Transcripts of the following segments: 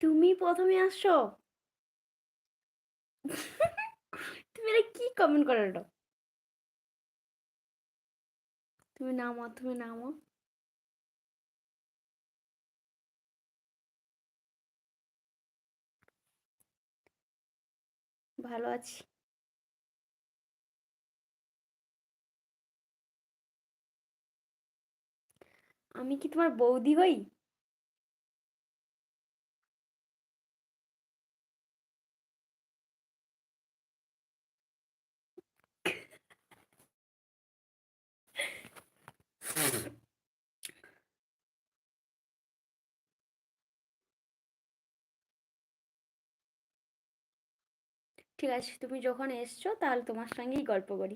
তুমি প্রথমে আসছো? তুমি এটা কি কমেন্ট করো এটা? তুমি নামো তুমি নামো। ভালো আছি। আমি কি তোমার বৌদি হই? ঠিক আছে তুমি যখন এসছো তাহলে তোমার সঙ্গেই গল্প করি।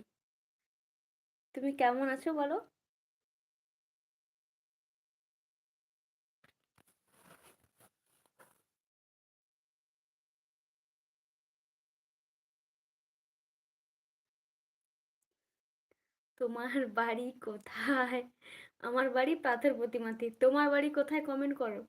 তুমি কেমন আছো বলো? তোমার বাড়ি কোথায়? আমার বাড়ি পাথর প্রতিমাতে তোমার বাড়ি কোথায়? কমেন্ট করো।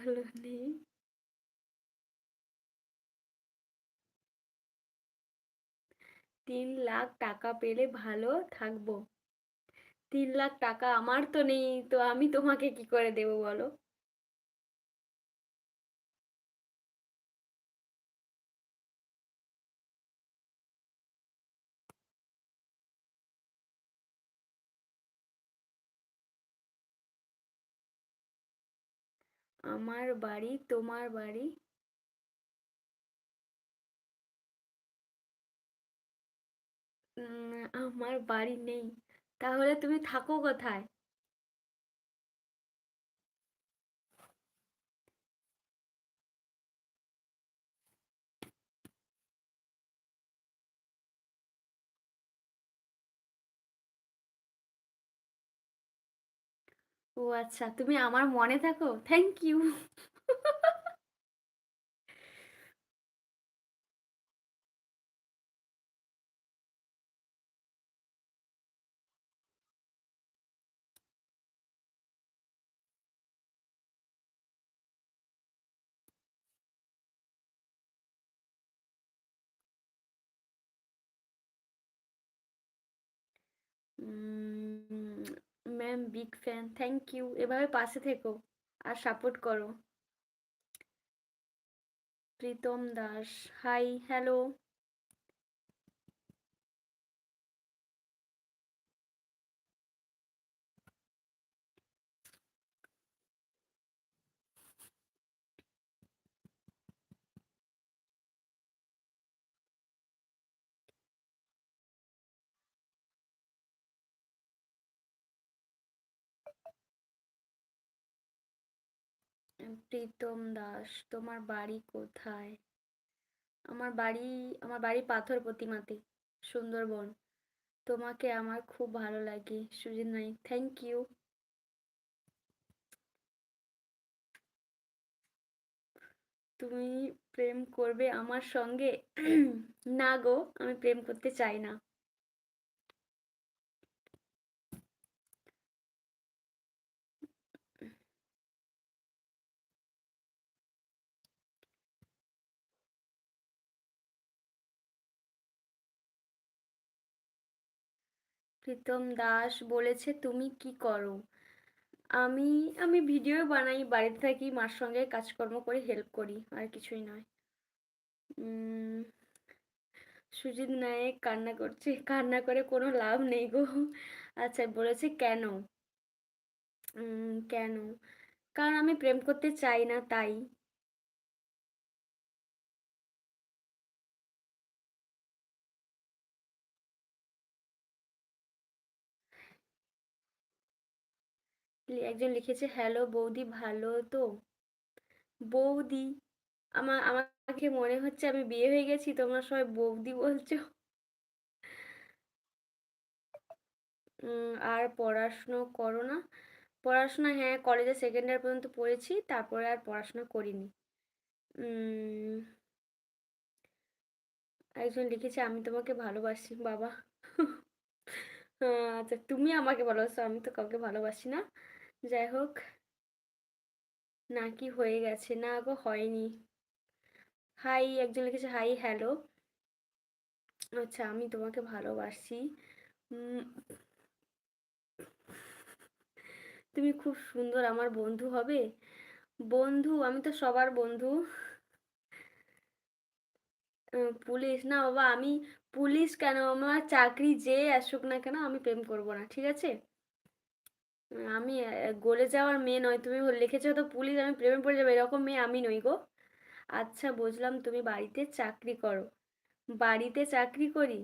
ভালো নেই। তিন লাখ টাকা পেলে ভালো থাকব। তিন লাখ টাকা আমার তো নেই, তো আমি তোমাকে কি করে দেবো বলো? আমার বাড়ি তোমার বাড়ি? আমার বাড়ি নেই। তাহলে তুমি থাকো কোথায়? ও আচ্ছা তুমি আমার মনে থাকো? Thank you ma'am big fan thank you এভাবে পাশে থেকো আর সাপোর্ট করো। প্রীতম দাস হাই হ্যালো প্রীতম দাস, তোমার বাড়ি কোথায়? আমার বাড়ি আমার বাড়ি পাথর প্রতিমাতে, সুন্দরবন। তোমাকে আমার খুব ভালো লাগে, সুজিত নাইক থ্যাংক ইউ তুমি প্রেম করবে আমার সঙ্গে? না গো, আমি প্রেম করতে চাই না। প্রীতম দাস বলেছে, তুমি কি করো? আমি আমি ভিডিও বানাই, বাড়িতে থাকি, মার সঙ্গে কাজকর্ম করে হেল্প করি, আর কিছুই নয়। সুজিত নায়ক কান্না করছে, কান্না করে কোনো লাভ নেই গো। আচ্ছা বলেছে কেন? কেন? কারণ আমি প্রেম করতে চাই না, তাই। একজন লিখেছে, হ্যালো বৌদি, ভালো তো? বৌদি আমার আমাকে মনে হচ্ছে আমি বিয়ে হয়ে গেছি, তোমরা সবাই বৌদি বলছো। আর পড়াশুনো করো না। পড়াশোনা হ্যাঁ কলেজে সেকেন্ড ইয়ার পর্যন্ত পড়েছি, তারপরে আর পড়াশোনা করিনি। একজন লিখেছে, আমি তোমাকে ভালোবাসি, বাবা। আচ্ছা তুমি আমাকে ভালোবাসো, আমি তো কাউকে ভালোবাসি না। যাই হোক নাকি হয়ে গেছে, না গো হয়নি। হাই একজন লিখেছে হাই হ্যালো আচ্ছা আমি তোমাকে ভালোবাসি। তুমি খুব সুন্দর, আমার বন্ধু হবে? বন্ধু, আমি তো সবার বন্ধু। পুলিশ, না বাবা, আমি পুলিশ কেন? আমার চাকরি যে আসুক না কেন, আমি প্রেম করব না, ঠিক আছে? আমি গলে যাওয়ার মেয়ে নয়। তুমি লিখেছো তো পুলিশ আমি প্রেমে পড়ে যাব। এরকম মেয়ে আমি নই গো। আচ্ছা বুঝলাম তুমি বাড়িতে চাকরি করো। বাড়িতে চাকরি করি?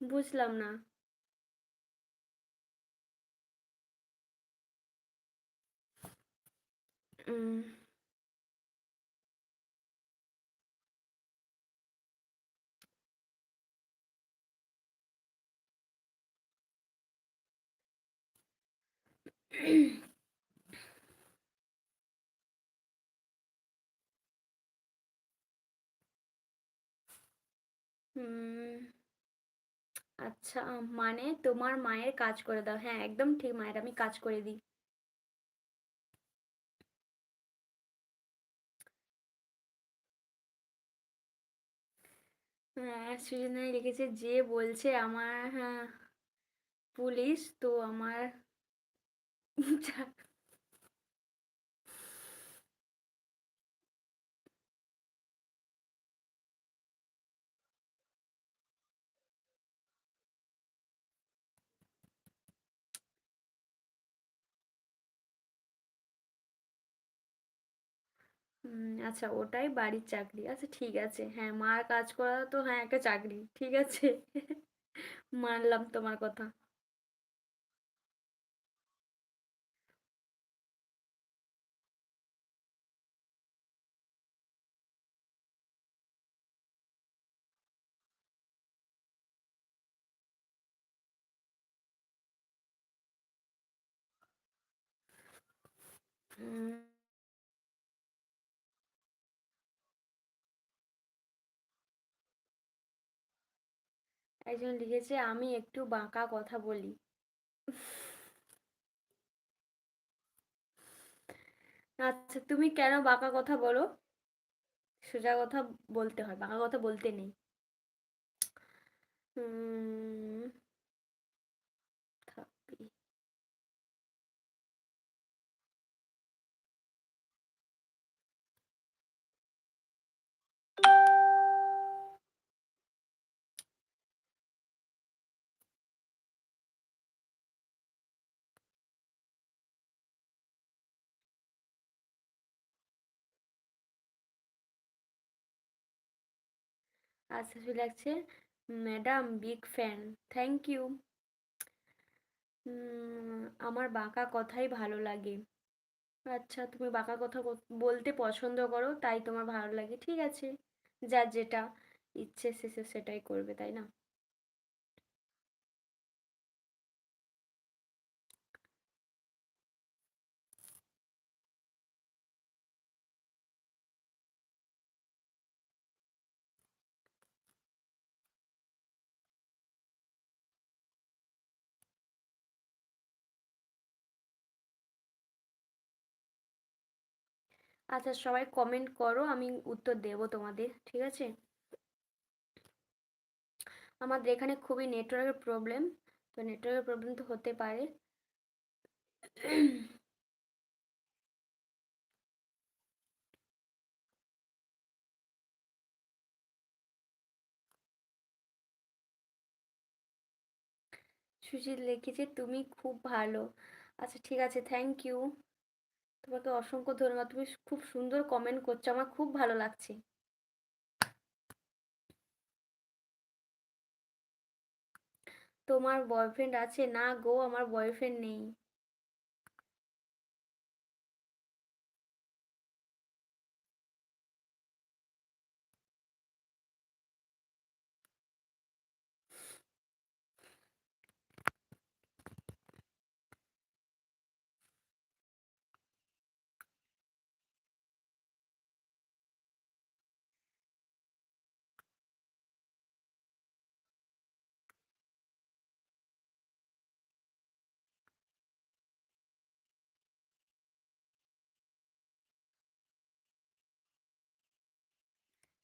বুঝলাম না। উম, আচ্ছা মানে তোমার মায়ের কাজ করে দাও। হ্যাঁ একদম ঠিক মায়ের, আমি কাজ করে দিই। হ্যাঁ সৃজনাই লিখেছে, যে বলছে আমার হ্যাঁ পুলিশ, তো আমার আচ্ছা ওটাই বাড়ির চাকরি। আচ্ছা ঠিক আছে। হ্যাঁ মার কাজ করা তো হ্যাঁ একটা চাকরি। ঠিক আছে? মানলাম তোমার কথা। একজন লিখেছে, আমি একটু বাঁকা কথা বলি। আচ্ছা তুমি কেন বাঁকা কথা বলো? সোজা কথা বলতে হয়, বাঁকা কথা বলতে নেই। আচ্ছা সে লাগছে। Madam, big fan, thank you. আমার বাঁকা কথাই ভালো লাগে। আচ্ছা তুমি বাঁকা কথা বলতে পছন্দ করো, তাই তোমার ভালো লাগে, ঠিক আছে। যার যেটা ইচ্ছে সে, সেটাই করবে, তাই না? আচ্ছা সবাই কমেন্ট করো, আমি উত্তর দেবো তোমাদের, ঠিক আছে? আমাদের এখানে খুবই নেটওয়ার্কের প্রবলেম তো নেটওয়ার্কের প্রবলেম তো হতে পারে। সুজিত লিখেছে, তুমি খুব ভালো। আচ্ছা ঠিক আছে থ্যাংক ইউ তোমাকে অসংখ্য ধন্যবাদ। তুমি খুব সুন্দর কমেন্ট করছ, আমার খুব ভালো লাগছে। তোমার বয়ফ্রেন্ড আছে? না গো, আমার বয়ফ্রেন্ড নেই।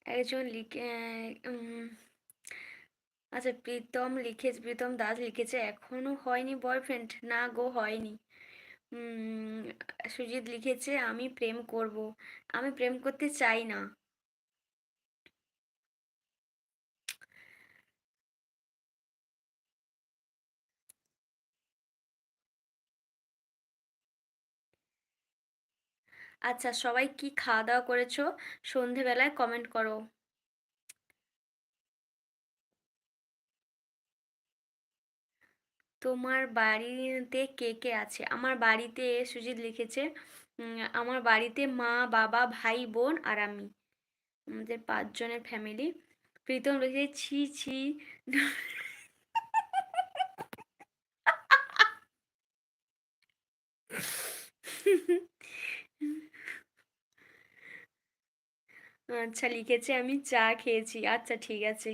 একজন লিখে আচ্ছা প্রীতম লিখেছে, প্রীতম দাস লিখেছে, এখনও হয়নি বয়ফ্রেন্ড না গো, হয়নি। সুজিত লিখেছে, আমি প্রেম করব। আমি প্রেম করতে চাই না। আচ্ছা সবাই কি খাওয়া দাওয়া করেছ? সন্ধেবেলায় কমেন্ট করো। তোমার বাড়িতে কে কে আছে? আমার বাড়িতে সুজিত লিখেছে আমার বাড়িতে মা, বাবা, ভাই, বোন আর আমি। আমাদের পাঁচজনের ফ্যামিলি প্রীতম লিখেছে, ছি ছি। আচ্ছা লিখেছে আমি চা খেয়েছি। আচ্ছা ঠিক আছে।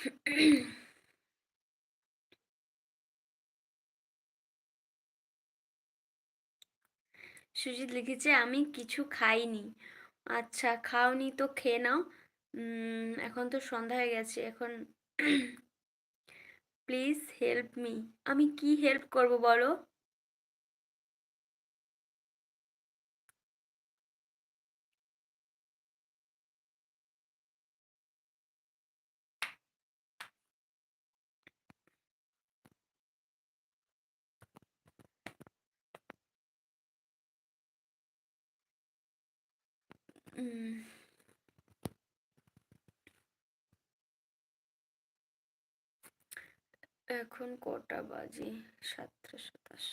সুজিত লিখেছে, আমি কিছু খাইনি। আচ্ছা খাওনি তো, খেয়ে নাও। এখন তো সন্ধ্যা হয়ে গেছে, এখন প্লিজ হেল্প মি আমি কি হেল্প করব বলো? এখন কটা বাজে? সাতটা সাতাশ।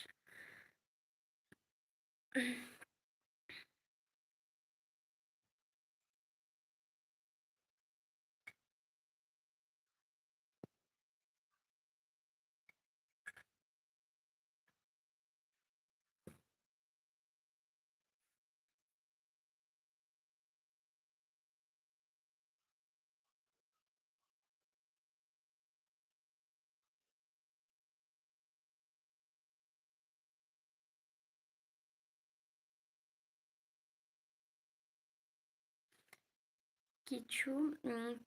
কিছু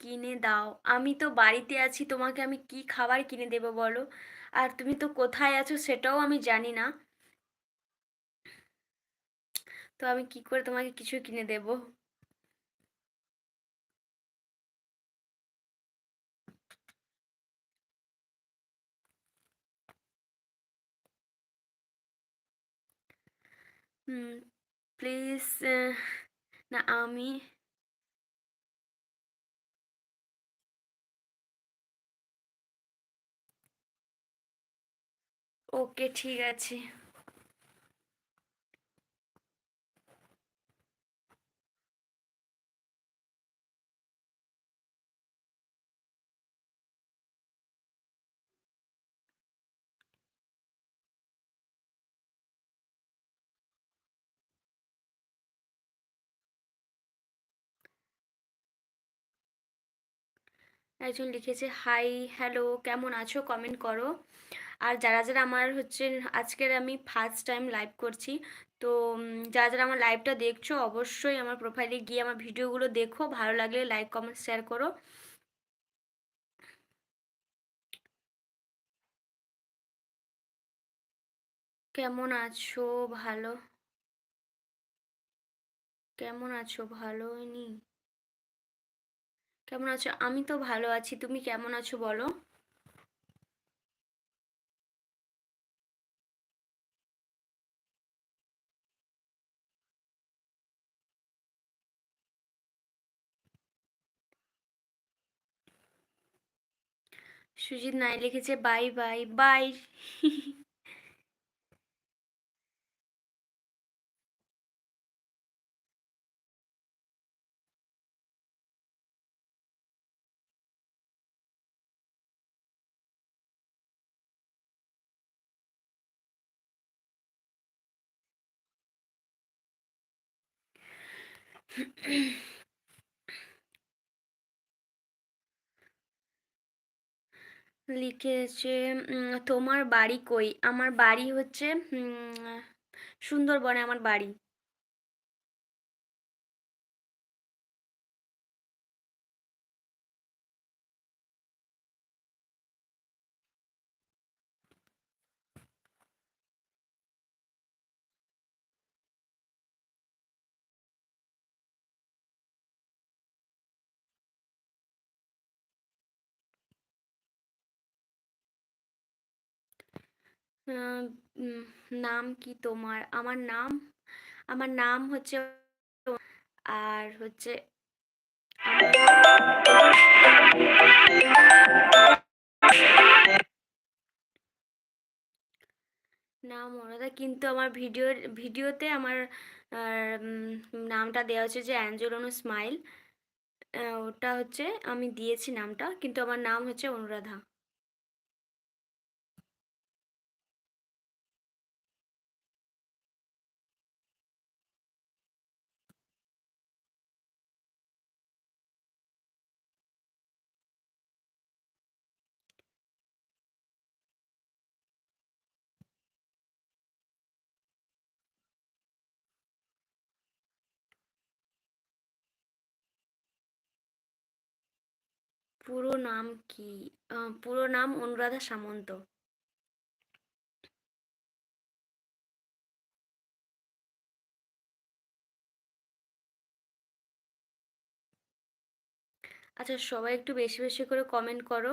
কিনে দাও। আমি তো বাড়িতে আছি, তোমাকে আমি কি খাবার কিনে দেবো বলো? আর তুমি তো কোথায় আছো সেটাও আমি জানি না। তো আমি কি করে তোমাকে কিছু কিনে দেবো? প্লিজ না, আমি ওকে ঠিক আছে। একজন লিখেছে হাই হ্যালো কেমন আছো? কমেন্ট করো। আর যারা যারা আমার হচ্ছে আজকের আমি ফার্স্ট টাইম লাইভ করছি, তো যারা যারা আমার লাইভটা দেখছ অবশ্যই আমার প্রোফাইলে গিয়ে আমার ভিডিওগুলো দেখো। ভালো লাগলে লাইক কমেন্ট শেয়ার করো। কেমন আছো? ভালো। কেমন আছো? ভালো নি কেমন আছো? আমি তো ভালো আছি। তুমি কেমন আছো বলো? সুজিত নাই লিখেছে বাই বাই বাই। লিখেছে তোমার বাড়ি কই? আমার বাড়ি হচ্ছে সুন্দরবনে আমার বাড়ি। নাম কি তোমার? আমার নাম আমার নাম হচ্ছে আর হচ্ছে নাম অনুরাধা কিন্তু আমার ভিডিওর, ভিডিওতে আমার নামটা দেওয়া হচ্ছে যে অ্যাঞ্জেল স্মাইল। ওটা হচ্ছে আমি দিয়েছি নামটা, কিন্তু আমার নাম হচ্ছে অনুরাধা। পুরো নাম কি? পুরো নাম অনুরাধা সামন্ত। আচ্ছা সবাই একটু বেশি বেশি করে কমেন্ট করো।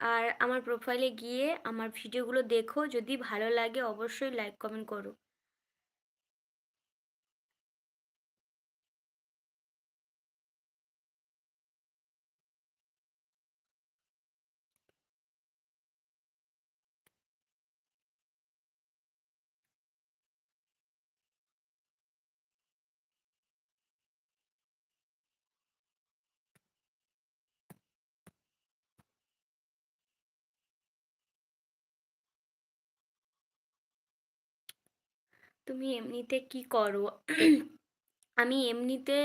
আর আমার প্রোফাইলে গিয়ে আমার ভিডিওগুলো দেখো। যদি ভালো লাগে, অবশ্যই লাইক কমেন্ট করো। তুমি এমনিতে কি করো? আমি এমনিতে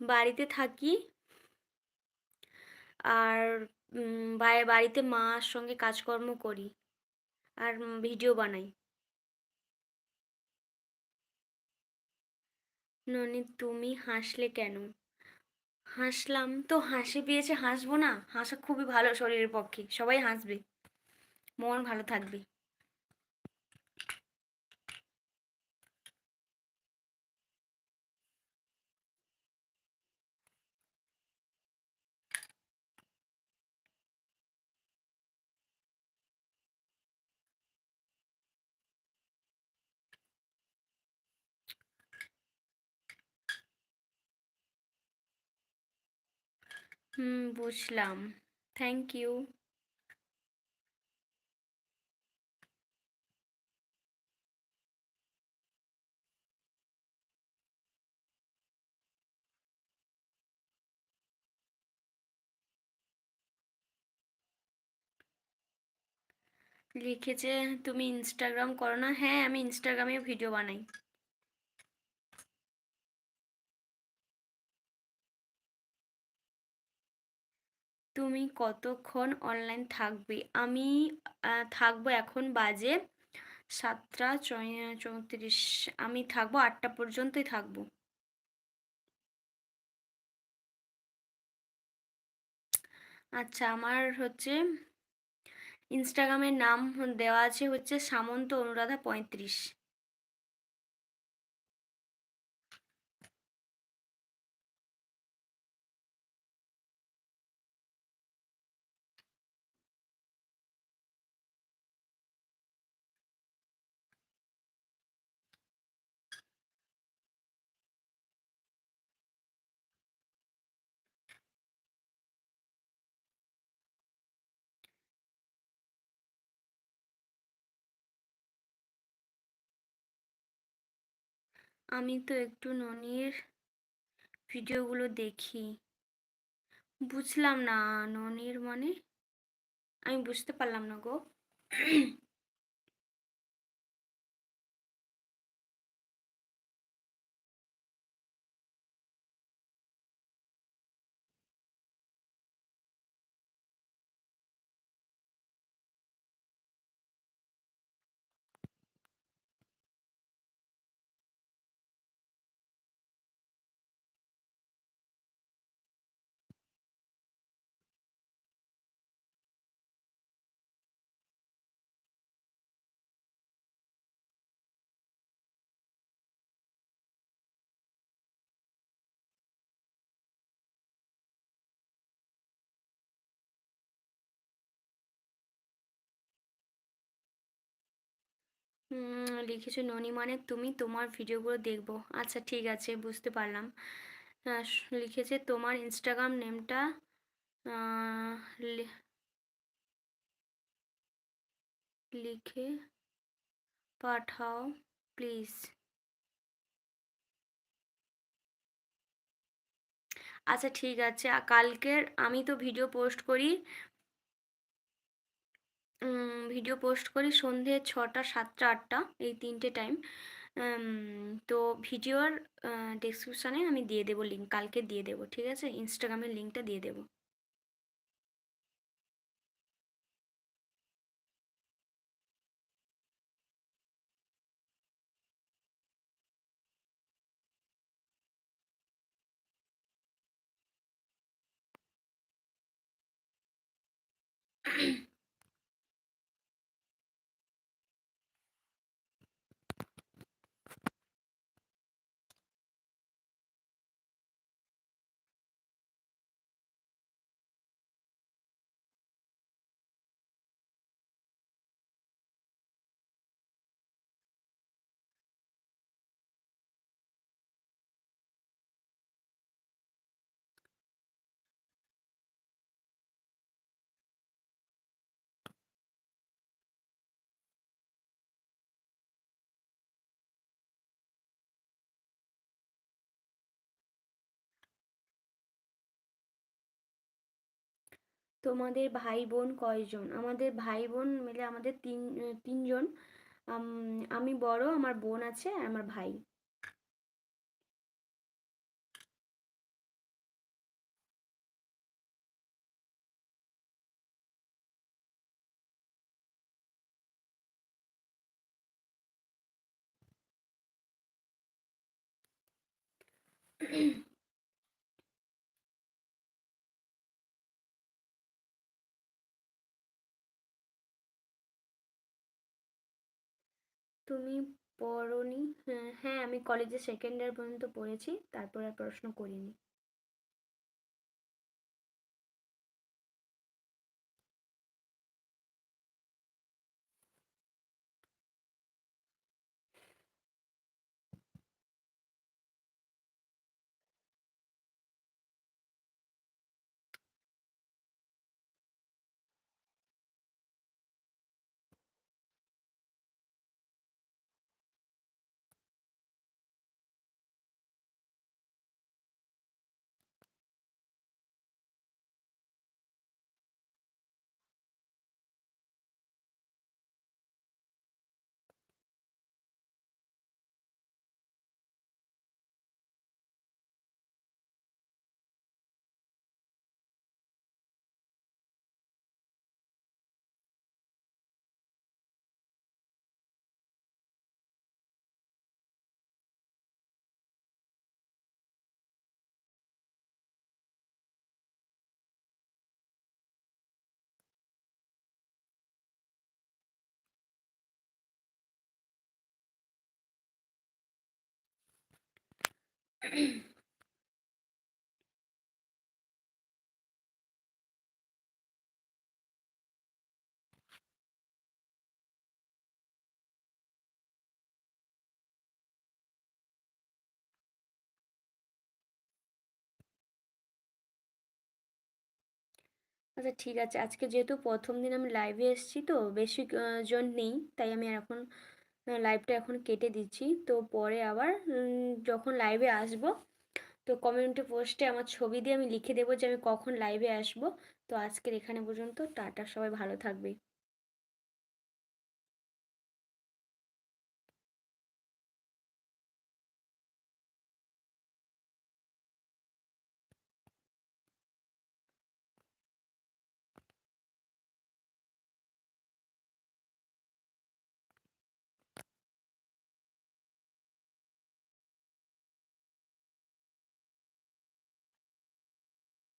বাড়িতে থাকি। আর বাড়িতে মার সঙ্গে কাজকর্ম করি। আর ভিডিও বানাই। ননি, তুমি হাসলে কেন? হাসলাম তো, হাসি পেয়েছে, হাসবো না। হাসা খুবই ভালো শরীরের পক্ষে। সবাই হাসবে। মন ভালো থাকবে। হুম বুঝলাম। থ্যাংক ইউ লিখেছে তুমি ইনস্টাগ্রাম করো না? হ্যাঁ আমি ইনস্টাগ্রামেও ভিডিও বানাই। তুমি কতক্ষণ অনলাইন থাকবে? আমি থাকব এখন বাজে সাতটা চৌত্রিশ। আমি থাকব আটটা পর্যন্তই থাকব। আচ্ছা আমার হচ্ছে ইনস্টাগ্রামের নাম দেওয়া আছে হচ্ছে সামন্ত অনুরাধা পঁয়ত্রিশ। আমি তো একটু ননির ভিডিওগুলো দেখি। বুঝলাম না ননির মানে? আমি বুঝতে পারলাম না গো। লিখেছো ননি মানে তুমি তোমার ভিডিওগুলো দেখব। আচ্ছা ঠিক আছে, বুঝতে পারলাম। লিখেছে তোমার ইনস্টাগ্রাম নেমটা লিখে পাঠাও প্লিজ আচ্ছা ঠিক আছে। কালকের আমি তো ভিডিও পোস্ট করি ভিডিও পোস্ট করি সন্ধে ছটা, সাতটা, আটটা, এই তিনটে টাইম তো ভিডিওর ডেসক্রিপশানে আমি দিয়ে দেবো লিঙ্ক কালকে দিয়ে দেবো, ঠিক আছে? ইনস্টাগ্রামের লিঙ্কটা দিয়ে দেবো। তোমাদের ভাই বোন কয়জন? আমাদের ভাই বোন মিলে আমাদের তিন, তিনজন। আমি বড়, আমার বোন আছে আমার ভাই। তুমি পড়নি? হ্যাঁ হ্যাঁ আমি কলেজে সেকেন্ড ইয়ার পর্যন্ত পড়েছি তারপর আর পড়াশোনা করিনি। আচ্ছা ঠিক আছে। আজকে যেহেতু প্রথম দিন আমি লাইভে এসেছি তো, বেশি জন নেই, তাই আমি এখন লাইভটা এখন কেটে দিচ্ছি। তো পরে আবার যখন লাইভে আসব, তো কমিউনিটি পোস্টে আমার ছবি দিয়ে আমি লিখে দেবো যে আমি কখন লাইভে আসব। তো আজকের এখানে পর্যন্ত, টাটা, সবাই ভালো থাকবে।